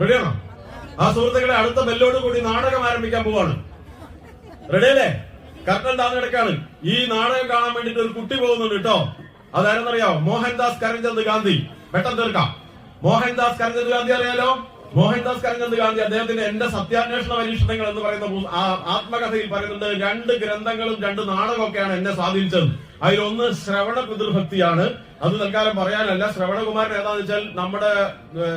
റെഡിയാണോ ആ സുഹൃത്തുക്കളെ അടുത്ത ബെല്ലോട് കൂടി നാടകം ആരംഭിക്കാൻ പോവാണ്. റെഡിയല്ലേ കർട്ടൻ താന്നിടക്കാണ് ഈ നാടകം കാണാൻ വേണ്ടിട്ട് ഒരു കുട്ടി പോകുന്നുണ്ട് കേട്ടോ. അതാരെന്നറിയാമോ മോഹൻദാസ് കരംചന്ദ് ഗാന്ധി. പെട്ടെന്ന് തീർക്കാം. മോഹൻദാസ് കരംചന്ദ് ഗാന്ധി അറിയാലോ? മോഹൻദാസ് കരംചന്ദ് ഗാന്ധി അദ്ദേഹത്തിന്റെ എന്റെ സത്യാന്വേഷണ പരീക്ഷണങ്ങൾ എന്ന് പറയുന്ന ആത്മകഥയിൽ പറയുന്നുണ്ട് രണ്ട് ഗ്രന്ഥങ്ങളും രണ്ട് നാടകമൊക്കെയാണ് എന്നെ സ്വാധീനിച്ചത്. അതിലൊന്ന് ശ്രവണ പിതൃഭക്തിയാണ്. അത് തൽക്കാലം പറയാനല്ല. ശ്രവണകുമാരൻ ഏതാന്ന് വെച്ചാൽ നമ്മുടെ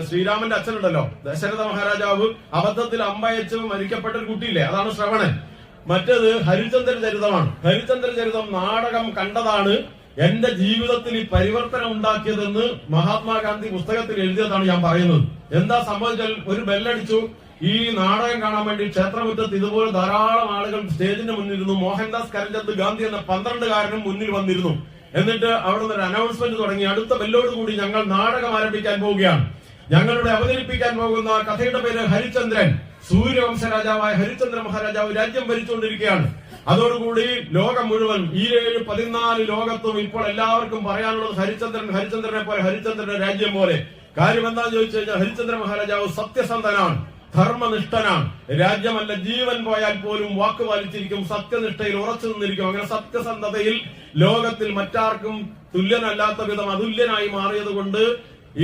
ശ്രീരാമന്റെ അച്ഛനുണ്ടല്ലോ. ദശരഥ മഹാരാജാവ് അബദ്ധത്തിൽ അമ്പയച്ച് മരിക്കപ്പെട്ട ഒരു കുട്ടിയില്ലേ? അതാണ് ശ്രവണൻ. മറ്റേത് ഹരിചന്ദ്ര ചരിതമാണ്. ഹരിചന്ദ്ര ചരിതം നാടകം കണ്ടതാണ്. എന്റെ ജീവിതത്തിൽ ഈ പരിവർത്തനം ഉണ്ടാക്കിയതെന്ന് മഹാത്മാഗാന്ധി പുസ്തകത്തിൽ എഴുതിയതാണ് ഞാൻ പറയുന്നത്. എന്താ സംഭവിച്ചാൽ ഒരു ബെല്ലടിച്ചു. ഈ നാടകം കാണാൻ വേണ്ടി ക്ഷേത്രമുറ്റത്ത് ഇതുപോലെ ധാരാളം ആളുകൾ സ്റ്റേജിന്റെ മുന്നിരുന്നു മോഹൻദാസ് കരഞ്ചന്ദ് ഗാന്ധി എന്ന പന്ത്രണ്ടുകാരനും മുന്നിൽ വന്നിരുന്നു. എന്നിട്ട് അവിടെ നിന്ന് ഒരു അനൗൺസ്മെന്റ് തുടങ്ങി. അടുത്ത ബെല്ലോട് കൂടി ഞങ്ങൾ നാടകം ആരംഭിക്കാൻ പോവുകയാണ്. ഞങ്ങളുടെ അവതരിപ്പിക്കാൻ പോകുന്ന കഥയുടെ പേര് ഹരിചന്ദ്രൻ. സൂര്യവംശ രാജാവായ ഹരിചന്ദ്ര മഹാരാജാവ് രാജ്യം ഭരിച്ചുകൊണ്ടിരിക്കുകയാണ്. അതോടുകൂടി ലോകം മുഴുവൻ ഈ ഏഴ് പതിനാല് ലോകത്തും ഇപ്പോൾ എല്ലാവർക്കും പറയാനുള്ളത് ഹരിചന്ദ്രൻ ഹരിചന്ദ്രനെ പോലെ ഹരിചന്ദ്രന്റെ രാജ്യം പോലെ. കാര്യം എന്താണെന്ന് ചോദിച്ചു കഴിഞ്ഞാൽ ഹരിചന്ദ്ര മഹാരാജാവ് സത്യസന്ധനാണ്. ധർമ്മനിഷ്ഠനാണ്. രാജ്യമല്ല ജീവൻ പോയാൽ പോലും വാക്ക് പാലിച്ചിരിക്കും സത്യനിഷ്ഠയിൽ ഉറച്ചു നിന്നിരിക്കും. അങ്ങനെ സത്യസന്ധതയിൽ ലോകത്തിൽ മറ്റാർക്കും തുല്യനല്ലാത്ത വിധം അതുല്യനായി മാറിയത് കൊണ്ട്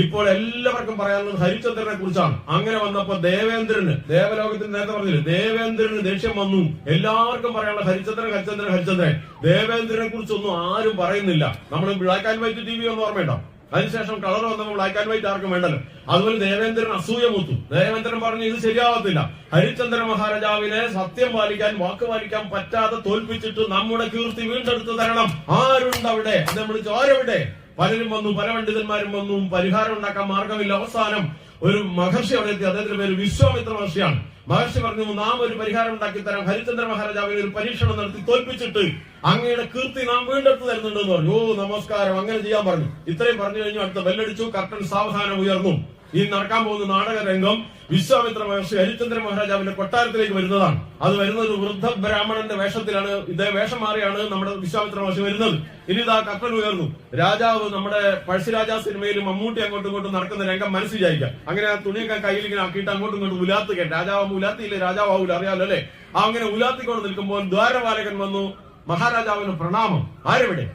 ഇപ്പോൾ എല്ലാവർക്കും പറയാനുള്ളത് ഹരിചന്ദ്രനെ കുറിച്ചാണ്. അങ്ങനെ വന്നപ്പോ ദേവേന്ദ്രന് ദേവലോകത്തിൽ നേരത്തെ പറഞ്ഞില്ലേ ദേവേന്ദ്രന് ദേഷ്യം വന്നു. എല്ലാവർക്കും പറയാനുള്ള ഹരിചന്ദ്രൻ ഹരിചന്ദ്രൻ ഹരിചന്ദ്രൻ ദേവേന്ദ്രനെ കുറിച്ചൊന്നും ആരും പറയുന്നില്ല. നമ്മൾ black and white T V ഒന്ന് ഓർമ്മയുണ്ടോ? അതിനുശേഷം കളർ വന്നപ്പോൾ ബ്ലാക്ക് ആൻഡ് വൈറ്റ് ആർക്കും വേണ്ടല്ലോ. അതുപോലെ ദേവേന്ദ്രൻ അസൂയ മൂത്തു. ദേവേന്ദ്രൻ പറഞ്ഞു ഇത് ശരിയാവത്തില്ല. ഹരിചന്ദ്ര മഹാരാജാവിനെ സത്യം പാലിക്കാൻ വാക്ക് പാലിക്കാൻ പറ്റാതെ തോൽപ്പിച്ചിട്ട് നമ്മുടെ കീർത്തി വീണ്ടെടുത്ത് തരണം. ആരുണ്ട് അവിടെ വിളിച്ചു ആരെവിടെ? പലരും വന്നു പല പണ്ഡിതന്മാരും വന്നു. പരിഹാരം ഉണ്ടാക്കാൻ മാർഗമില്ല അവസാനം ഒരു മഹർഷി അവിടെ എത്തി. അദ്ദേഹത്തിന്റെ പേര് വിശ്വാമിത്ര മഹർഷിയാണ്. മഹർഷി പറഞ്ഞു നാം ഒരു പരിഹാരം ഉണ്ടാക്കി തരാം. ഹരിചന്ദ്ര മഹാരാജാവിനെ ഒരു പരീക്ഷണം നടത്തി തോൽപ്പിച്ചിട്ട് അങ്ങയുടെ കീർത്തി നാം വീണ്ടെടുത്ത് തരുന്നുണ്ട് എന്ന് പറഞ്ഞു. ഓ നമസ്കാരം. അങ്ങനെ ചെയ്യാൻ പറഞ്ഞു. ഇത്രയും പറഞ്ഞു കഴിഞ്ഞു അടുത്ത ബെല്ലടിച്ചു കർട്ടൻ സാവധാനം ഉയർന്നു. ഈ നടക്കാൻ പോകുന്ന നാടക രംഗം വിശ്വാമിത്ര മഹർഷി ഹരിചന്ദ്ര മഹാരാജാവിന്റെ കൊട്ടാരത്തിലേക്ക് വരുന്നതാണ്. അത് വരുന്ന ഒരു വൃദ്ധ ബ്രാഹ്മണന്റെ വേഷത്തിലാണ്. ഇതേ വേഷം മാറിയാണ് നമ്മുടെ വിശ്വാമിത്ര മഹർഷി വരുന്നത്. ഇനി ഇതാ കപ്പൽ ഉയർന്നു. രാജാവ് നമ്മുടെ പഴശ്ശിരാജ സിനിമയിൽ മമ്മൂട്ടി അങ്ങോട്ടും ഇങ്ങോട്ടും നടക്കുന്ന രംഗം മനസ്സ് വിചാരിക്കാം അങ്ങനെ ആ തുണിയൊക്കെ കയ്യിൽ ഇങ്ങനെ ആക്കിയിട്ട് അങ്ങോട്ടും ഇങ്ങോട്ടും ഉലാത്തുക. രാജാവ് ഉലാത്തിയില്ലേ? രാജാവ് അറിയാലോ അല്ലെ? ആ അങ്ങനെ ഉലാത്തിക്കൊണ്ട് നിൽക്കുമ്പോൾ ദ്വാരപാലകൻ വന്നു. മഹാരാജാവിന് പ്രണാമം. ആരെവിടെ?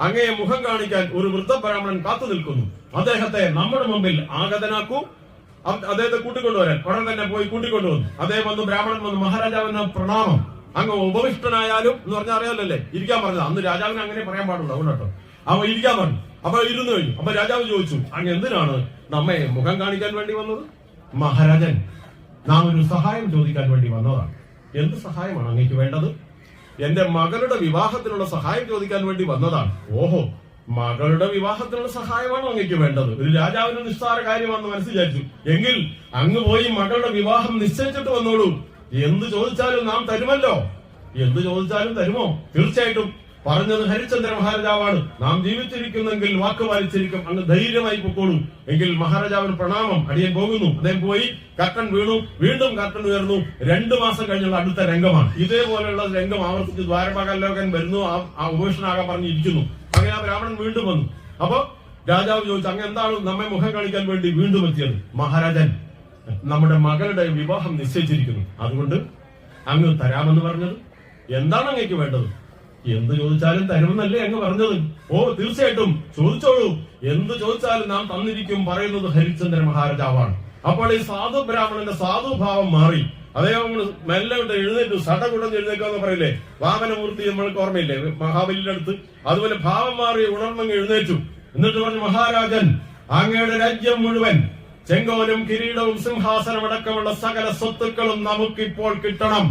അങ്ങയെ മുഖം കാണിക്കാൻ ഒരു വൃദ്ധ ബ്രാഹ്മണൻ കാത്തു നിൽക്കുന്നു. അദ്ദേഹത്തെ നമ്മുടെ മുമ്പിൽ ആഗതനാക്കൂ. അദ്ദേഹത്തെ കൂട്ടിക്കൊണ്ടുവരാൻ ഉടൻ തന്നെ പോയി കൂട്ടിക്കൊണ്ടുവന്നു. അദ്ദേഹം വന്നു ബ്രാഹ്മണൻ വന്നു മഹാരാജാവിന് പ്രണാമം. അങ്ങ് ഉപവിഷ്ടനായാലും എന്ന് പറഞ്ഞാൽ അറിയാമല്ലേ ഇരിക്കാൻ പറഞ്ഞത്. അന്ന് രാജാവിന് അങ്ങനെ പറയാൻ പാടുള്ളൂ അതുകൊണ്ടോ അവ ഇരിക്കാൻ പറഞ്ഞു. അപ്പൊ ഇരുന്ന് കഴിഞ്ഞു. അപ്പൊ രാജാവ് ചോദിച്ചു അങ്ങ് എന്തിനാണ് നമ്മെ മുഖം കാണിക്കാൻ വേണ്ടി വന്നത്? മഹാരാജൻ നാം ഒരു സഹായം ചോദിക്കാൻ വേണ്ടി വന്നതാണ്. എന്ത് സഹായമാണ് അങ്ങേക്ക് വേണ്ടത്? എന്റെ മകളുടെ വിവാഹത്തിനുള്ള സഹായം ചോദിക്കാൻ വേണ്ടി വന്നതാണ്. ഓഹോ മകളുടെ വിവാഹത്തിനുള്ള സഹായമാണ് അങ്ങേക്ക് വേണ്ടത്. ഒരു രാജാവിന് നിസ്സാര കാര്യമാണെന്ന് മനസ്സ് വിചാരിച്ചു എങ്കിൽ അങ്ങ് പോയി മകളുടെ വിവാഹം നിശ്ചയിച്ചിട്ട് വന്നോളൂ. എന്ത് ചോദിച്ചാലും നാം തരുമല്ലോ. എന്ത് ചോദിച്ചാലും തരുമോ? തീർച്ചയായിട്ടും. പറഞ്ഞത് ഹരിചന്ദ്ര മഹാരാജാവാണ്. നാം ജീവിച്ചിരിക്കുന്നെങ്കിൽ വാക്ക് പാലിച്ചിരിക്കും അങ്ങ് ധൈര്യമായി പൊക്കോളൂ. എങ്കിൽ മഹാരാജാവിന് പ്രണാമം അടിയൻ പോകുന്നു. അദ്ദേഹം പോയി കർട്ടൻ വീണു. വീണ്ടും കർട്ടൻ ഉയർന്നു. രണ്ടു മാസം കഴിഞ്ഞുള്ള അടുത്ത രംഗമാണ്. ഇതേപോലെയുള്ള രംഗം ആവർത്തിച്ച് ദ്വാരപാകലോകൻ വരുന്നു. ആ ഉപേഷനാകാൻ പറഞ്ഞിരിക്കുന്നു. അങ്ങനെ ആ ബ്രാഹ്മണൻ വീണ്ടും വന്നു. അപ്പൊ രാജാവ് ചോദിച്ചു അങ്ങ് എന്താണ് നമ്മെ മുഖം കാണിക്കാൻ വേണ്ടി വീണ്ടും എത്തിയത്? മഹാരാജൻ നമ്മുടെ മകളുടെ വിവാഹം നിശ്ചയിച്ചിരിക്കുന്നു. അതുകൊണ്ട് അങ്ങ് തരാമെന്ന് പറഞ്ഞത്. എന്താണ് അങ്ങേക്ക് വേണ്ടത്? എന്ത് ചോദിച്ചാലും തരുമെന്നല്ലേ അങ്ങ് പറഞ്ഞത്. ഓ തീർച്ചയായിട്ടും. ചോദിച്ചോളൂ. എന്ത് ചോദിച്ചാലും നാം തന്നിരിക്കും പറയുന്നത് ഹരിചന്ദ്ര മഹാരാജാവാണ്. അപ്പോൾ ഈ സാധു ബ്രാഹ്മണന്റെ സാധുഭാവം മാറി. അദ്ദേഹം മെല്ലെ കൊണ്ട് എഴുന്നേറ്റു. സടകുടഞ്ഞ് എഴുന്നേക്കാന്ന് പറയില്ലേ? വാമനമൂർത്തി നമ്മൾക്ക് ഓർമ്മയില്ലേ? മഹാബലിന്റെ അടുത്ത് അതുപോലെ ഭാവം മാറി ഉണർന്നങ്ങ് എഴുന്നേറ്റു. എന്നിട്ട് പറഞ്ഞു മഹാരാജൻ അങ്ങയുടെ രാജ്യം മുഴുവൻ ചെങ്കോലും കിരീടവും സിംഹാസനമടക്കമുള്ള സകല സ്വത്തുക്കളും നമുക്ക് ഇപ്പോൾ കിട്ടണം.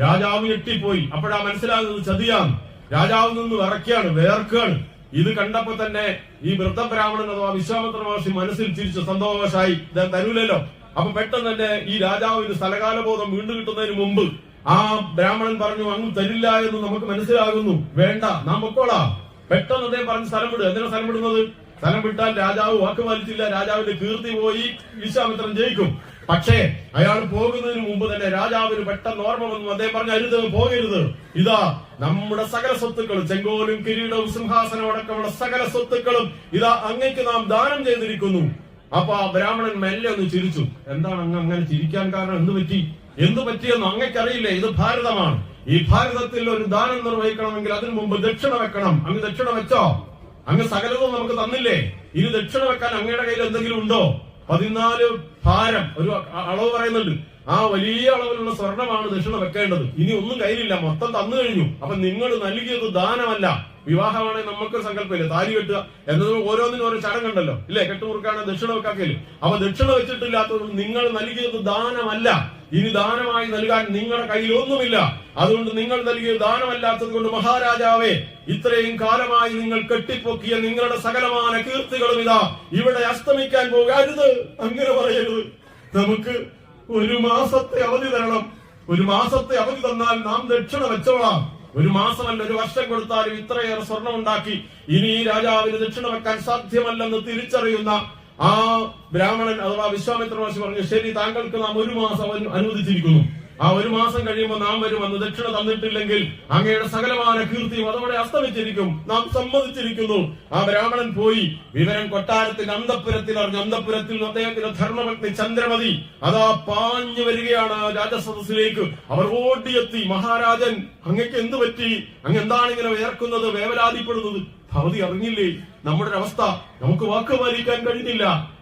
രാജാവ് ഞെട്ടിപ്പോയി. അപ്പോഴാ മനസ്സിലാകുന്നത് ചതിയാണ്. രാജാവ് നിന്ന് വിറക്കുകയാണ് വേർക്കുകയാണ് ഇത് കണ്ടപ്പോ തന്നെ ഈ വൃദ്ധബ്രാഹ്മണൻ അഥവാ വിശ്വാമിത്ര മഹർഷി മനസ്സിൽ ചിരിച്ചു. സന്തോഷമായി തരൂലല്ലോ. അപ്പൊ പെട്ടെന്ന് തന്നെ ഈ രാജാവിന് സ്ഥലകാലബോധം വീണ്ടും കിട്ടുന്നതിന് മുമ്പ് ആ ബ്രാഹ്മണൻ പറഞ്ഞു അങ്ങ് തരില്ല എന്ന് നമുക്ക് മനസ്സിലാകുന്നു. വേണ്ട നാം പൊക്കോളാം. പെട്ടെന്ന് അദ്ദേഹം പറഞ്ഞ് സ്ഥലം വിടുക എന്തിനാ സ്ഥലം വിടുന്നത്? സ്ഥലം വിട്ടാൽ രാജാവ് വാക്ക് പാലിച്ചില്ല. രാജാവിന്റെ കീർത്തി പോയി. വിശ്വാമിത്രൻ ജയിക്കും. പക്ഷേ അയാൾ പോകുന്നതിന് മുമ്പ് തന്നെ രാജാവിന് പെട്ടെന്ന് ഓർമ്മ വന്നു. അദ്ദേഹം പറഞ്ഞു അരുത് പോകരുത്. ഇതാ നമ്മുടെ സകല സ്വത്തുക്കളും ചെങ്കോലും കിരീടവും സിംഹാസനവും അടക്കമുള്ള സകല സ്വത്തുക്കളും ഇതാ അങ്ങയ്ക്ക് നാം ദാനം ചെയ്തിരിക്കുന്നു. അപ്പൊ ആ ബ്രാഹ്മണൻ മെല്ലെ ഒന്ന് ചിരിച്ചു. എന്താണ് അങ്ങ് അങ്ങനെ ചിരിക്കാൻ കാരണം? എന്ത് പറ്റി? എന്ത് പറ്റിയെന്ന് അങ്ങക്കറിയില്ലേ ഇത് ഭാരതമാണ്. ഈ ഭാരതത്തിൽ ഒരു ദാനം നിർവഹിക്കണമെങ്കിൽ അതിനു മുമ്പ് ദക്ഷിണ വെക്കണം. അങ്ങ് ദക്ഷിണ വെച്ചോ? അങ്ങ് സകലതും നമുക്ക് തന്നില്ലേ? ഇനി ദക്ഷിണ വെക്കാൻ അങ്ങയുടെ കയ്യിൽ എന്തെങ്കിലും ഉണ്ടോ? പതിനാല് ഭാരം. ഒരു അളവ് പറയുന്നുണ്ട്. ആ വലിയ അളവിലുള്ള സ്വർണമാണ് ദക്ഷിണ വെക്കേണ്ടത്. ഇനി ഒന്നും കയ്യിലില്ല. മൊത്തം തന്നു കഴിഞ്ഞു. അപ്പൊ നിങ്ങൾ നൽകിയത് ദാനമല്ല. വിവാഹമാണെങ്കിൽ നമുക്കൊരു സങ്കല്പമില്ല. താലി കെട്ടുക എന്നത് ഓരോന്നിനും ഓരോ ചടങ്ങുണ്ടല്ലോ ഇല്ലേ? കെട്ടുമുറുക്കാണ് ദക്ഷിണ വെക്കാക്കൽ. അപ്പൊ ദക്ഷിണ വെച്ചിട്ടില്ലാത്തതുകൊണ്ട് നിങ്ങൾ നൽകിയത് ദാനമല്ല. ഇനി ദാനമായി നൽകാൻ നിങ്ങളുടെ കയ്യിൽ ഒന്നുമില്ല അതുകൊണ്ട് നിങ്ങൾ നൽകിയ ദാനമല്ലാത്തത് കൊണ്ട് മഹാരാജാവേ ഇത്രയും കാലമായി നിങ്ങൾ കെട്ടിപ്പൊക്കിയ നിങ്ങളുടെ സകലമായ കീർത്തികളും ഇതാ ഇവിടെ അസ്തമിക്കാൻ പോകരുത്. അങ്ങനെ പറയരുത്. നമുക്ക് ഒരു മാസത്തെ അവധി തരണം. ഒരു മാസത്തെ അവധി തന്നാൽ നാം ദക്ഷിണ വെച്ചോളാം. ഒരു മാസമല്ല ഒരു വർഷം കൊടുത്താലും ഇത്രയേറെ സ്വർണം ഉണ്ടാക്കി ഇനി ഈ രാജാവിന് ദക്ഷിണ വെക്കാൻ സാധ്യമല്ലെന്ന് തിരിച്ചറിയുന്ന ആ ബ്രാഹ്മണൻ അഥവാ വിശ്വാമിത്ര മഹർഷി പറഞ്ഞു ശരി താങ്കൾക്ക് നാം ഒരു മാസം അനു- അനുവദിച്ചിരിക്കുന്നു. ആ ഒരു മാസം കഴിയുമ്പോൾ നാം വരുമെന്ന് ദക്ഷിണ തന്നിട്ടില്ലെങ്കിൽ അങ്ങയുടെ സകലമാന കീർത്തിയും അതോടെ അസ്തമിച്ചിരിക്കും. നാം സമ്മതിച്ചിരിക്കുന്നു. ആ ബ്രാഹ്മണൻ പോയി വിവരം കൊട്ടാരത്തിന്റെ അന്തപുരത്തിൽ അറിഞ്ഞു അന്തപുരത്തിൽ നിന്ന് അദ്ദേഹത്തിന്റെ ധർമ്മപത്നി ചന്ദ്രമതി അതാ പാഞ്ഞു വരികയാണ് ആ രാജസദസ്സിലേക്ക്. അവർ ഓടിയെത്തി. മഹാരാജൻ അങ്ങക്ക് എന്ത് പറ്റി? അങ്ങ് എന്താണ് ഇങ്ങനെ വേർക്കുന്നത് വേവലാതിപ്പെടുന്നത്? ഭവതി അറിഞ്ഞില്ലേ? നമ്മുടെ ഒരു അവസ്ഥ നമുക്ക് വാക്ക് പാലിക്കാൻ കഴിഞ്ഞില്ല.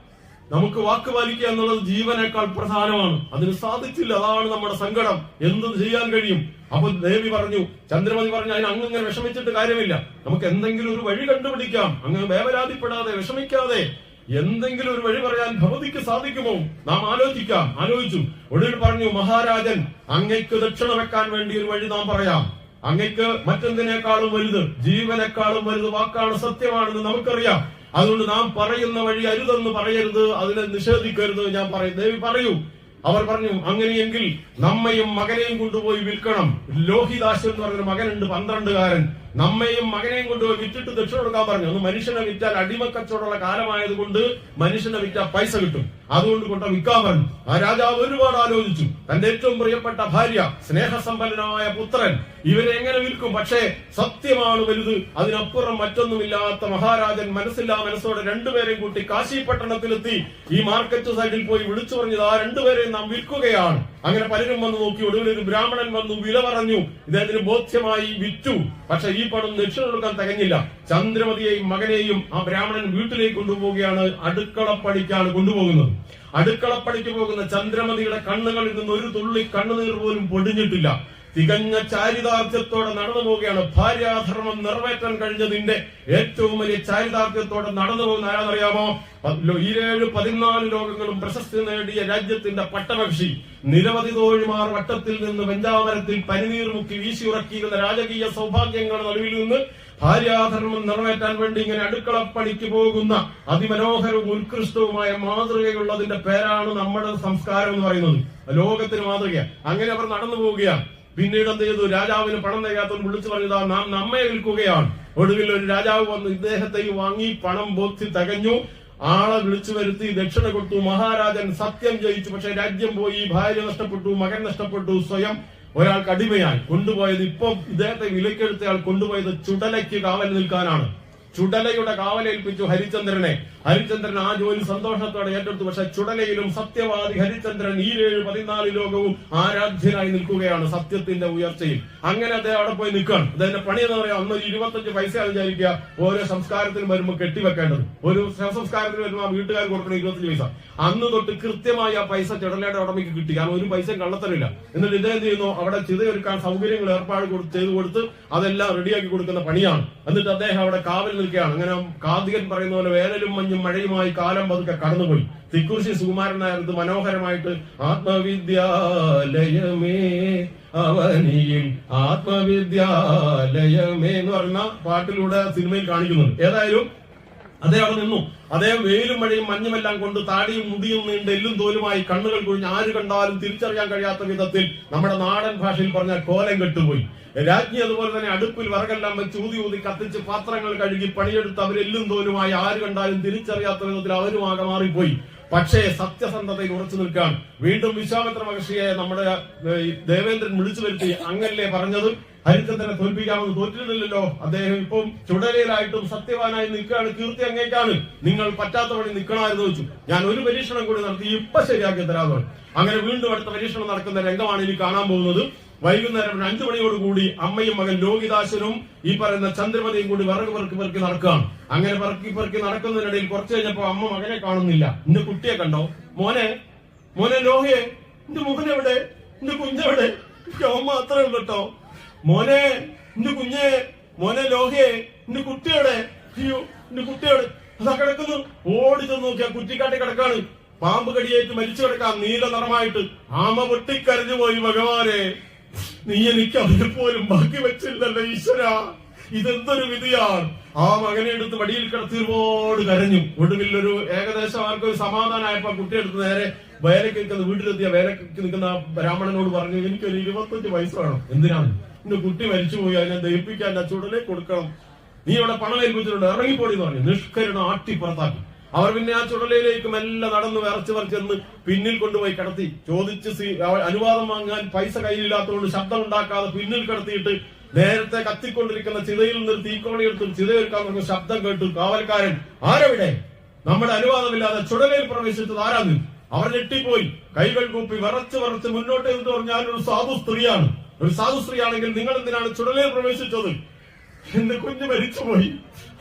നമുക്ക് വാക്ക് പാലിക്കുക എന്നുള്ളത് ജീവനേക്കാൾ പ്രധാനമാണ്. അതിന് സാധിച്ചില്ല. അതാണ് നമ്മുടെ സങ്കടം. എന്ത് ചെയ്യാൻ കഴിയും. അപ്പൊ ദേവി പറഞ്ഞു ചന്ദ്രമതി പറഞ്ഞു അതിന് അങ്ങ് ഇങ്ങനെ വിഷമിച്ചിട്ട് കാര്യമില്ല. നമുക്ക് എന്തെങ്കിലും ഒരു വഴി കണ്ടുപിടിക്കാം. അങ്ങ് വേവലാതിപ്പെടാതെ വിഷമിക്കാതെ എന്തെങ്കിലും ഒരു വഴി പറയാൻ ഭഗവതിക്ക് സാധിക്കുമോ? നാം ആലോചിക്കാം. ആലോചിച്ചു. ഒടുവിൽ പറഞ്ഞു മഹാരാജൻ അങ്ങയ്ക്ക് ദക്ഷിണ വെക്കാൻ വേണ്ടി ഒരു വഴി നാം പറയാം. അങ്ങയ്ക്ക് മറ്റെന്തിനേക്കാളും വലുത്? ജീവനേക്കാളും വലുത് വാക്കാണ് സത്യമാണെന്ന് നമുക്കറിയാം. അതുകൊണ്ട് നാം പറയുന്ന വഴി അരുതെന്ന് പറയരുത് അതിനെ നിഷേധിക്കരുത് ഞാൻ പറയും. ദേവി പറയൂ. അവർ പറഞ്ഞു അങ്ങനെയെങ്കിൽ നമ്മയും മകനെയും കൊണ്ടുപോയി വിൽക്കണം. ലോഹിദാസ് എന്ന് പറഞ്ഞൊരു മകനുണ്ട് പന്ത്രണ്ടുകാരൻ. നമ്മയും മകനെയും കൊണ്ടുപോയി വിറ്റിട്ട് ദക്ഷിണ കൊടുക്കാൻ പറഞ്ഞു. ഒന്ന് മനുഷ്യനെ വിറ്റാൽ അടിമക്കച്ചവടമുള്ള കാലമായതുകൊണ്ട് മനുഷ്യനെ വിറ്റാൽ പൈസ കിട്ടും. അതുകൊണ്ട് കൊണ്ട വിൽക്കാൻ പറഞ്ഞു. ആ രാജാവ് ഒരുപാട് ആലോചിച്ചു. തന്റെ ഏറ്റവും പ്രിയപ്പെട്ട ഭാര്യ സ്നേഹസമ്പന്നനായ പുത്രൻ ഇവരെ എങ്ങനെ വിൽക്കും? പക്ഷേ സത്യമാണ് വലുത്. അതിനപ്പുറം മറ്റൊന്നുമില്ലാത്ത മഹാരാജൻ മനസ്സില്ലാ മനസ്സോടെ രണ്ടുപേരെയും കൂട്ടി കാശി പട്ടണത്തിലെത്തി ഈ മാർക്കറ്റ് സൈഡിൽ പോയി വിളിച്ചു പറഞ്ഞത് ആ രണ്ടുപേരെയും നാം വിൽക്കുകയാണ്. അങ്ങനെ പലരും വന്ന് നോക്കി ഒടുവിൽ ഒരു ബ്രാഹ്മണൻ വന്നു വില പറഞ്ഞു ഇദ്ദേഹത്തിന് ബോധ്യമായി വിറ്റു. പക്ഷെ ഈ പണം ദക്ഷിണ കൊടുക്കാൻ തികഞ്ഞില്ല. ചന്ദ്രമതിയെയും മകനെയും ആ ബ്രാഹ്മണൻ വീട്ടിലേക്ക് കൊണ്ടുപോവുകയാണ് അടുക്കളപ്പടിക്കാണ് കൊണ്ടുപോകുന്നത്. അടുക്കളപ്പടിക്ക് പോകുന്ന ചന്ദ്രമതിയുടെ കണ്ണുകളിൽ നിന്ന് ഒരു തുള്ളി കണ്ണുനീർ പോലും പൊടിഞ്ഞിട്ടില്ല. തികഞ്ഞ ചാരിതാർത്ഥ്യത്തോടെ നടന്നു പോവുകയാണ്. ഭാര്യാധർമ്മം നിറവേറ്റാൻ കഴിഞ്ഞതിന്റെ ഏറ്റവും വലിയ ചാരിതാർത്ഥ്യത്തോടെ നടന്നു പോകുന്ന ആരാന്നറിയാമോ ഈരേഴ് പതിനാല് ലോകങ്ങളും പ്രശസ്തി നേടിയ രാജ്യത്തിന്റെ പട്ടപക്ഷി നിരവധി തോഴിമാർ വട്ടത്തിൽ നിന്ന് വെഞ്ചാമരത്തിൽ പനിനീർ മുക്കി വീശിയുറക്കിയിരുന്ന രാജകീയ സൗഭാഗ്യങ്ങളുടെ നടുവിൽ നിന്ന് ഭാര്യാധർമ്മം നിറവേറ്റാൻ വേണ്ടി ഇങ്ങനെ അടുക്കളപ്പണിക്ക് പോകുന്ന അതിമനോഹരവും ഉത്കൃഷ്ടവുമായ മാതൃകയുള്ളതിന്റെ പേരാണ് നമ്മുടെ സംസ്കാരം എന്ന് പറയുന്നത്. ലോകത്തിന് മാതൃക അങ്ങനെ അവർ നടന്നു പോവുകയാണ്. പിന്നീട് എന്ത് ചെയ്തു? രാജാവിന് പണം തയ്യാത്തവൻ വിളിച്ചു പറഞ്ഞതാ നാം നമ്മെ വിൽക്കുകയാണ്. ഒടുവിൽ ഒരു രാജാവ് വന്ന് ഇദ്ദേഹത്തെ വാങ്ങി പണം ബോധി തകഞ്ഞു. ആളെ വിളിച്ചു വരുത്തി ദക്ഷിണ കൊടുത്തു. മഹാരാജൻ സത്യം ജയിച്ചു. പക്ഷെ രാജ്യം പോയി ഭാര്യ നഷ്ടപ്പെട്ടു മകൻ നഷ്ടപ്പെട്ടു സ്വയം ഒരാൾക്ക് അടിമയായി. കൊണ്ടുപോയത് ഇപ്പം ഇദ്ദേഹത്തെ വിലക്കെടുത്തയാൾ കൊണ്ടുപോയത് ചുടലയ്ക്ക് കാവൽ നിൽക്കാനാണ്. ചുടലയുടെ കാവലേൽപ്പിച്ചു ഹരിചന്ദ്രനെ. ഹരിചന്ദ്രൻ ആ ജോലി സന്തോഷത്തോടെ ഏറ്റെടുത്തു. പക്ഷെ ചുടലയിലും സത്യവാദി ഹരിചന്ദ്രൻ ഈ ഏഴ് പതിനാല് ലോകവും ആരാധ്യനായി നിൽക്കുകയാണ് സത്യത്തിന്റെ ഉയർച്ചയിൽ. അങ്ങനെ അദ്ദേഹം അവിടെ പോയി നിൽക്കുകയാണ്. അദ്ദേഹത്തിന്റെ പണി എന്ന് പറയാം അന്ന് ഇരുപത്തഞ്ച് പൈസ വിചാരിക്കുക ഓരോ സംസ്കാരത്തിന് വരുമ്പോൾ കെട്ടിവെക്കേണ്ടത്. ഒരു ശവസംസ്കാരത്തിന് വരുമ്പോൾ വീട്ടുകാർ കൊടുക്കണം ഇരുപത്തഞ്ച് പൈസ. അന്ന് തൊട്ട് കൃത്യമായി ആ പൈസ ചുടലയുടെ ഉടമയ്ക്ക് കിട്ടി. കാരണം ഒരു പൈസ കള്ളത്തരമില്ല. എന്നിട്ട് ഇദ്ദേഹം ചെയ്യുന്നു? അവിടെ ചിതയൊരുക്കാൻ സൗകര്യങ്ങൾ ഏർപ്പാട് ചെയ്തു കൊടുത്ത് അതെല്ലാം റെഡിയാക്കി കൊടുക്കുന്ന പണിയാണ്. എന്നിട്ട് അദ്ദേഹം അവിടെ കാവൽ നിൽക്കുകയാണ്. അങ്ങനെ കാർത്തികൻ പറയുന്ന പോലെ വേനലും മഞ്ഞും മഴയുമായി കാലം പതുക്കെ കടന്നുപോയി. തിക്കുറിശി സുകുമാരൻ നായർ ഇത് മനോഹരമായിട്ട് ആത്മവിദ്യാലയമേ അവനിയിൽ ആത്മവിദ്യാലയമേ എന്ന് പറഞ്ഞ പാട്ടിലൂടെ സിനിമയിൽ കാണിക്കുന്നുണ്ട്. ഏതായാലും അദ്ദേഹം അവിടെ നിന്നു. അദ്ദേഹം വെയിലും മഴയും മഞ്ഞുമെല്ലാം കൊണ്ട് താടിയും മുടിയും നീണ്ട് എല്ലും തോലുമായി കണ്ണുകൾ കുഴിഞ്ഞ് ആര് കണ്ടാലും തിരിച്ചറിയാൻ കഴിയാത്ത വിധത്തിൽ നമ്മുടെ നാടൻ ഭാഷയിൽ പറഞ്ഞ കോലം കെട്ടുപോയി. രാജ്ഞി അതുപോലെ തന്നെ അടുപ്പിൽ വറകെല്ലാം വെച്ച് ഊതി ഊതി കത്തിച്ച് പാത്രങ്ങൾ കഴുകി പണിയെടുത്ത് അവരെല്ലും തോലുമായി ആര് കണ്ടാലും തിരിച്ചറിയാത്ത വിധത്തിൽ അവരും ആകെ മാറിപ്പോയി. പക്ഷേ സത്യസന്ധതയിൽ ഉറച്ചു നിൽക്കാൻ വീണ്ടും വിശ്വാമിത്ര മഹർഷിയെ നമ്മുടെ ദേവേന്ദ്രൻ വിളിച്ചു വരുത്തി അങ്ങല്ലേ പറഞ്ഞതും? ഹരിചന്ദ്രനെ തോൽപ്പിക്കാമെന്ന് തോറ്റിരുന്നില്ലല്ലോ. അദ്ദേഹം ഇപ്പം ചുടലയിലായിട്ടും സത്യവാനായി നിൽക്കുകയാണ്. കീർത്തി അങ്ങേക്കാണ്. നിങ്ങൾ പറ്റാത്ത വഴി നിൽക്കണമായിരുന്നു വെച്ചു ഞാൻ ഒരു പരീക്ഷണം കൂടി നടത്തി ഇപ്പൊ ശരിയാക്കി തരാമെന്ന് അങ്ങനെ വീണ്ടും അടുത്ത പരീക്ഷണം നടക്കുന്ന രംഗമാണ് ഇനി കാണാൻ പോകുന്നത്. വൈകുന്നേരം ഒരു അഞ്ചു മണിയോടുകൂടി അമ്മയും മകൻ ലോകിദാസനും ഈ പറയുന്ന ചന്ദ്രമതിയും കൂടി വിറക് പെറുക്കി പെറുക്കി നടക്കുകയാണ്. അങ്ങനെ പെറുക്കി പെറുക്കി നടക്കുന്നതിനിടയിൽ കുറച്ച് കഴിഞ്ഞപ്പോ അമ്മ മകനെ കാണുന്നില്ല. ഇന്ന് കുട്ടിയെ കണ്ടോ? മോനെ മോനെ ലോഹയെ എന്റെ മുഖൻ എവിടെ? എന്റെ കുഞ്ഞെവിടെ അമ്മ മാത്രമേ കേട്ടോ. മോനെ എന്റെ കുഞ്ഞെ മോനെ ലോഹയെ എന്റെ കുട്ടിയുടെ അയ്യോ എന്റെ കുട്ടിയുടെ അതാ കിടക്കുന്നു. ഓടി ചെന്ന് നോക്കിയാ കുറ്റിക്കാട്ടി കിടക്കാണ്. പാമ്പ് കടിയേറ്റ് മരിച്ചു കിടക്കാം നീല നിറമായിട്ട്. ആമ പൊട്ടിക്കരഞ്ഞു പോയി ഭഗവാനെ. നീ എനിക്ക് അതിൽ പോലും ബാക്കി വെച്ചില്ലല്ലോ ഈശ്വര. ഇതെന്തൊരു വിധിയാണ്? ആ മകനെ എടുത്ത് വടിയിൽ കിടത്തി ഒരുപാട് കരഞ്ഞു. ഒടുവിൽ ഒരു ഏകദേശം ആർക്കൊരു സമാധാനമായപ്പോ കുട്ടിയെടുത്ത് നേരെ വേലയ്ക്ക് നിൽക്കുന്ന വീട്ടിലെത്തിയ വേലയ്ക്ക് നിൽക്കുന്ന ബ്രാഹ്മണനോട് പറഞ്ഞു എനിക്കൊരു ഇരുപത്തഞ്ച് വയസ്സ് വേണം. എന്തിനാണ്? എന്റെ കുട്ടി മരിച്ചുപോയി അതിനെ ദഹിപ്പിക്കാൻ അച്ചൂടലേ കൊടുക്കണം. നീ അവിടെ പണം ഏൽപ്പിച്ചിട്ടുണ്ട് ഇറങ്ങിപ്പോടി എന്ന് പറഞ്ഞു. നിഷ്കരണം ആട്ടി പുറത്താക്കി. അവർ പിന്നെ ആ ചുടലയിലേക്ക് എല്ലാം നടന്ന് വിറച്ച് വരച്ചെന്ന് പിന്നിൽ കൊണ്ടുപോയി കിടത്തി. ചോദിച്ച് അനുവാദം വാങ്ങാൻ പൈസ കയ്യിലില്ലാത്തതുകൊണ്ട് ശബ്ദം ഉണ്ടാക്കാതെ പിന്നിൽ കിടത്തിയിട്ട് നേരത്തെ കത്തിക്കൊണ്ടിരിക്കുന്ന ചിതയിൽ നിന്ന് തീക്കോണി എടുത്തും ചിതയൊരുക്കാൻ ശബ്ദം കേട്ടു. കാവൽക്കാരൻ ആരവിടെ? നമ്മുടെ അനുവാദമില്ലാതെ ചുടലയിൽ പ്രവേശിച്ചത് ആരാന്ന് അവർ ഞെട്ടിപ്പോയി. കൈകൾ കൂപ്പി വിറച്ച് വിറച്ച് മുന്നോട്ട് എന്ന് പറഞ്ഞാൽ ഒരു സാധു സ്ത്രീയാണ്. ഒരു സാധു സ്ത്രീയാണെങ്കിൽ നിങ്ങൾ എന്തിനാണ് ചുടലയിൽ പ്രവേശിച്ചത്? എന്റെ കുഞ്ഞ് മരിച്ചുപോയി.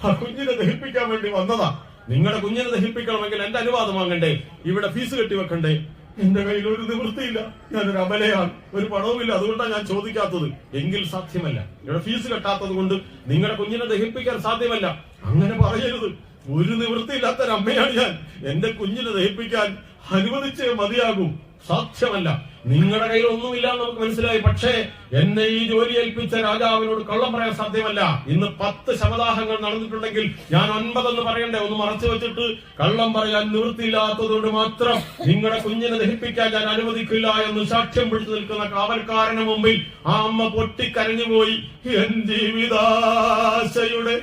ആ കുഞ്ഞിനെ ദഹിപ്പിക്കാൻ വേണ്ടി വന്നതാ. നിങ്ങളുടെ കുഞ്ഞിനെ ദഹിപ്പിക്കണമെങ്കിൽ എന്റെ അനുവാദം വാങ്ങണ്ടേ? ഇവിടെ ഫീസ് കെട്ടി വെക്കണ്ടേ? എന്റെ കയ്യിൽ ഒരു നിവൃത്തിയില്ല. ഞാനൊരു അമലയാണ് ഒരു പണവുമില്ല. അതുകൊണ്ടാണ് ഞാൻ ചോദിക്കാത്തത്. എങ്കിൽ സാധ്യമല്ല. ഇവിടെ ഫീസ് കെട്ടാത്തത് കൊണ്ട് നിങ്ങളുടെ കുഞ്ഞിനെ ദഹിപ്പിക്കാൻ സാധ്യമല്ല. അങ്ങനെ പറയരുത്. ഒരു നിവൃത്തിയില്ലാത്ത ഒരു അമ്മയാണ് ഞാൻ. എന്റെ കുഞ്ഞിനെ ദഹിപ്പിക്കാൻ അനുവദിച്ചേ മതിയാകൂ. സാധ്യമല്ല നിങ്ങളുടെ കയ്യിൽ ഒന്നുമില്ല എന്ന് നമുക്ക് മനസ്സിലായി. പക്ഷേ എന്നെ ഈ ജോലി ഏൽപ്പിച്ച രാജാവിനോട് കള്ളം പറയാൻ സാധ്യമല്ല. ഇന്ന് പത്ത് ശവദാഹങ്ങൾ നടന്നിട്ടുണ്ടെങ്കിൽ ഞാൻ ഒൻപതെന്ന് പറയണ്ടേ? ഒന്ന് മറച്ചു വെച്ചിട്ട് കള്ളം പറയാൻ നിവൃത്തിയില്ലാത്തതുകൊണ്ട് മാത്രം നിങ്ങളുടെ കുഞ്ഞിനെ ദഹിപ്പിക്കാൻ ഞാൻ അനുവദിക്കില്ല എന്ന് സാക്ഷ്യം പിടിച്ചു നിൽക്കുന്ന കാവൽക്കാരന് മുമ്പിൽ ആ അമ്മ പൊട്ടിക്കരഞ്ഞുപോയി. എൻ ജീവിതാശയുടെ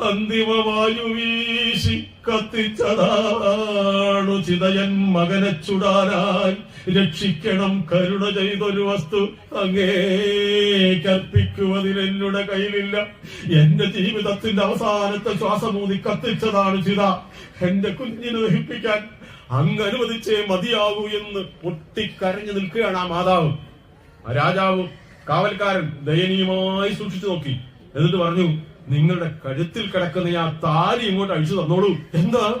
അന്തിമവായു വീശി കത്തിച്ചതാണു ചിതയൻ മകനെ ചുടാനായി. രക്ഷിക്കണം കരുണ ചെയ്തൊരു വസ്തു അങ്ങേ കൽപ്പിക്കുവതിൽ എന്നുടെ കയ്യിലില്ല. എന്റെ ജീവിതത്തിന്റെ അവസാനത്തെ ശ്വാസമൂതി കത്തിച്ചതാണ് ചിത. എന്റെ കുഞ്ഞിനെ ദഹിപ്പിക്കാൻ അങ്ങ് അനുവദിച്ചേ മതിയാകൂ എന്ന് പൊട്ടിക്കരഞ്ഞു നിൽക്കുകയാണ് ആ മാതാവ്. ആ രാജാവ് കാവൽക്കാരൻ ദയനീയമായി സൂക്ഷിച്ചു നോക്കി. എന്നിട്ട് പറഞ്ഞു നിങ്ങളുടെ കഴുത്തിൽ കിടക്കുന്ന ആ താലി ഇങ്ങോട്ട് അഴിച്ചു തന്നോളൂ. എന്താ?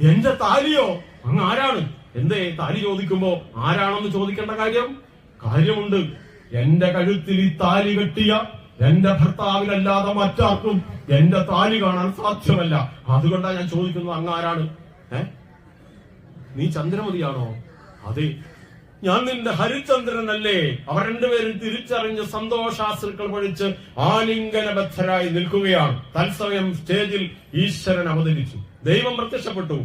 എന്റെ താലിയോ? അങ്ങ് ആരാണ്? എന്തേ താലി ചോദിക്കുമ്പോ ആരാണെന്ന് ചോദിക്കേണ്ട കാര്യം? കാര്യമുണ്ട്. എന്റെ കഴുത്തിൽ ഈ താലി കെട്ടിയ എന്റെ ഭർത്താവിനല്ലാതെ മറ്റാർക്കും എന്റെ താലി കാണാൻ സാധ്യമല്ല. അതുകൊണ്ടാണ് ഞാൻ ചോദിക്കുന്നത് അങ്ങ് ആരാണ്? ഏ? നീ ചന്ദ്രമതിയാണോ? അതെ ഞാൻ നിന്റെ ഹരിചന്ദ്രനല്ലേ? അവർ രണ്ടുപേരും തിരിച്ചറിഞ്ഞ് സന്തോഷാശ്രുക്കൾ പൊഴിച്ച് ആലിംഗനബദ്ധരായി നിൽക്കുകയാണ്. തത്സമയം സ്റ്റേജിൽ ഈശ്വരൻ അവതരിച്ചു. ദൈവം പ്രത്യക്ഷപ്പെട്ടു.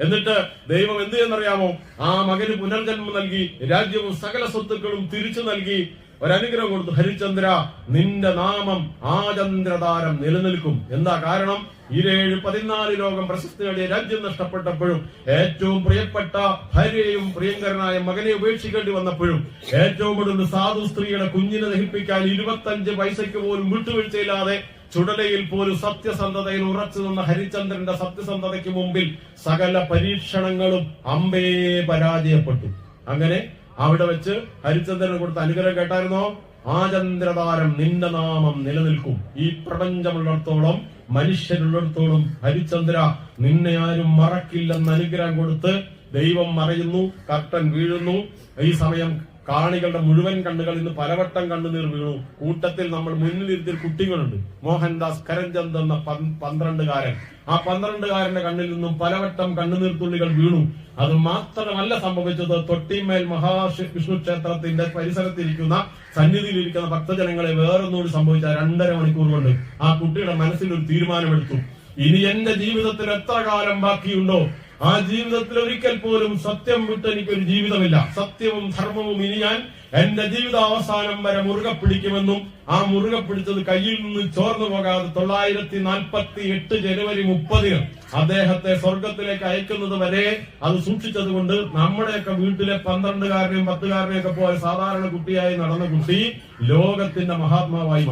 എന്നിട്ട് ദൈവം എന്ത് ചെയ്യുന്നറിയാമോ ആ മകന് പുനർജന്മം നൽകി രാജ്യവും സകല സ്വത്തുക്കളും തിരിച്ചു നൽകി ഒരനുഗ്രഹം കൊടുത്തു ഹരിചന്ദ്ര നിന്റെ നാമം ആചന്ദ്രതാരം നിലനിൽക്കും. എന്താ കാരണം? ഇരേഴ് പതിനാല് ലോകം പ്രശസ്തി നേടിയ രാജ്യം നഷ്ടപ്പെട്ടപ്പോഴും ഏറ്റവും പ്രിയപ്പെട്ട ഭാര്യയും പ്രിയങ്കരനായ മകനെ ഉപേക്ഷിക്കേണ്ടി വന്നപ്പോഴും ഏറ്റവും കൂടുതൽ സാധു സ്ത്രീയുടെ കുഞ്ഞിനെ ദഹിപ്പിക്കാൻ ഇരുപത്തഞ്ച് പൈസയ്ക്ക് പോലും വിട്ടുവീഴ്ചയില്ലാതെ ചുടലയിൽ പോലും സത്യസന്ധതയിൽ ഉറച്ചു നിന്ന ഹരിചന്ദ്രന്റെ സത്യസന്ധതയ്ക്ക് മുമ്പിൽ സകല പരീക്ഷണങ്ങളും അമ്പേ പരാജയപ്പെട്ടു. അങ്ങനെ അവിടെ വെച്ച് ഹരിചന്ദ്രന് കൊടുത്ത അനുഗ്രഹം കേട്ടായിരുന്നോ? ആചന്ദ്രതാരം നിന്റെ നാമം നിലനിൽക്കും. ഈ പ്രപഞ്ചമുള്ളിടത്തോളം മനുഷ്യരുള്ളിടത്തോളം ഹരിചന്ദ്ര നിന്നെ ആരും മറക്കില്ലെന്ന് അനുഗ്രഹം കൊടുത്ത് ദൈവം മറയുന്നു കർട്ടൻ വീഴുന്നു. ഈ സമയം കാണികളുടെ മുഴുവൻ കണ്ണുകൾ ഇന്ന് പലവട്ടം കണ്ണുനീർ വീണു. കൂട്ടത്തിൽ നമ്മൾ മുന്നിലിരുത്തിയ കുട്ടികളുണ്ട്. മോഹൻദാസ് കരംചന്ദ് എന്ന പന്ത്രണ്ടുകാരൻ. ആ പന്ത്രണ്ടുകാരന്റെ കണ്ണിൽ നിന്നും പലവട്ടം കണ്ണുനീർ തുള്ളികൾ വീണു. അത് മാത്രമല്ല സംഭവിച്ചത് തൊട്ടിമേൽ മഹാവിഷ്ണു ക്ഷേത്രത്തിന്റെ പരിസരത്തിരിക്കുന്ന സന്നിധിയിലിരിക്കുന്ന ഭക്തജനങ്ങളെ വേറൊന്നുകൂടി സംഭവിച്ച രണ്ടര മണിക്കൂർ കൊണ്ട് ആ കുട്ടിയുടെ മനസ്സിൽ ഒരു തീരുമാനമെടുത്തു. ഇനി എന്റെ ജീവിതത്തിൽ എത്ര കാലം ബാക്കിയുണ്ടോ? ആ ജീവിതത്തിൽ ഒരിക്കൽ പോലും സത്യം വിട്ട് എനിക്കൊരു ജീവിതമില്ല സത്യവും ധർമ്മവും ഇനി ഞാൻ എന്റെ ജീവിത അവസാനം വരെ മുറുകെ പിടിക്കുമെന്നും ആ മുറുകെ പിടിച്ചത് കയ്യിൽ നിന്ന് ചോർന്നു പോകാതെ തൊള്ളായിരത്തി നാൽപ്പത്തി എട്ട് ജനുവരി മുപ്പതിന് അദ്ദേഹത്തെ സ്വർഗത്തിലേക്ക് അയക്കുന്നത് വരെ അത് സൂക്ഷിച്ചത് കൊണ്ട് നമ്മുടെയൊക്കെ വീട്ടിലെ പന്ത്രണ്ടുകാരനെയും പത്തുകാരനെയും ഒക്കെ പോലെ സാധാരണ കുട്ടിയായി നടന്ന കുട്ടി ലോകത്തിന്റെ മഹാത്മാവായി.